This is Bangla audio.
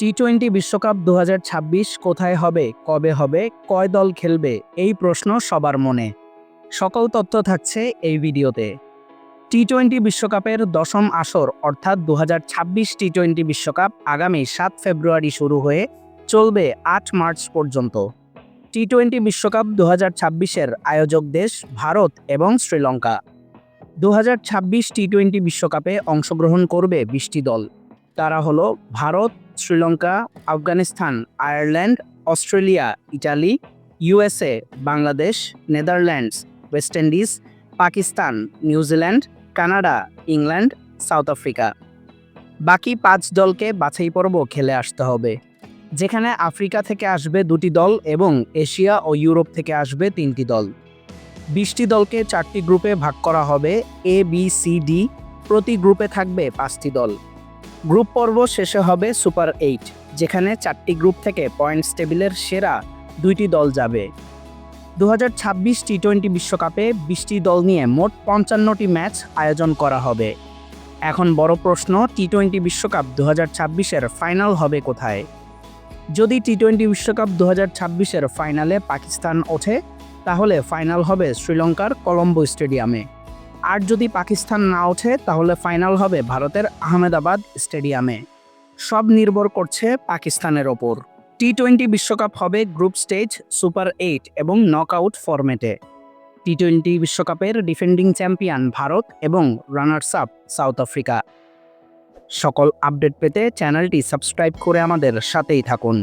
টি টোয়েন্টি বিশ্বকাপ দু হাজার ছাব্বিশ কোথায় হবে, কবে হবে, কয় দল খেলবে, এই প্রশ্ন সবার মনে। সকল তথ্য থাকছে এই ভিডিওতে। টি টোয়েন্টি বিশ্বকাপের দশম আসর, অর্থাৎ দু টি টোয়েন্টি বিশ্বকাপ আগামী সাত ফেব্রুয়ারি শুরু হয়ে চলবে আট মার্চ পর্যন্ত। টি টোয়েন্টি বিশ্বকাপ দু হাজার আয়োজক দেশ ভারত এবং শ্রীলঙ্কা। দু টি টোয়েন্টি বিশ্বকাপে অংশগ্রহণ করবে বিশটি দল। তারা হলো Bharat Sri Lanka, Afghanistan, Ireland, Australia, Italy, USA, Bangladesh, Netherlands, West Indies, Pakistan New Zealand Canada, England, South Africa. বাকি পাঁচ দলকে বাছাই পর্ব খেলে আসতে হবে। যেখানে আফ্রিকা থেকে আসবে দুটি দল এবং এশিয়া ও ইউরোপ থেকে আসবে তিনটি দল। বিশটি দলকে চারটি গ্রুপে ভাগ করা হবে এ বি সি ডি প্রতি গ্রুপে থাকবে পাঁচটি দল। গ্রুপ পর্ব শেষে হবে সুপার এইট, যেখানে চারটি গ্রুপ থেকে পয়েন্টস টেবিলের সেরা দুইটি দল যাবে। দু হাজার টি টোয়েন্টি বিশ্বকাপে বিশটি দল নিয়ে মোট পঞ্চান্নটি ম্যাচ আয়োজন করা হবে। এখন বড় প্রশ্ন, টি টোয়েন্টি বিশ্বকাপ দু হাজার ছাব্বিশের ফাইনাল হবে কোথায়? যদি টি টোয়েন্টি বিশ্বকাপ দু হাজার ছাব্বিশের ফাইনালে পাকিস্তান ওঠে, তাহলে ফাইনাল হবে শ্রীলঙ্কার কলম্বো স্টেডিয়ামে। আর যদি পাকিস্তান না ওঠে, তাহলে ফাইনাল হবে ভারতের আহমেদাবাদ স্টেডিয়ামে। সব নির্ভর করছে পাকিস্তানের ওপর। টি টোয়েন্টি বিশ্বকাপ হবে গ্রুপ স্টেজ সুপার এইট এবং নকআউট ফরম্যাটে টি টোয়েন্টি বিশ্বকাপের ডিফেন্ডিং চ্যাম্পিয়ন ভারত এবং রানার্স আপ সাউথ আফ্রিকা সকল আপডেট পেতে চ্যানেলটি সাবস্ক্রাইব করে আমাদের সাথেই থাকুন।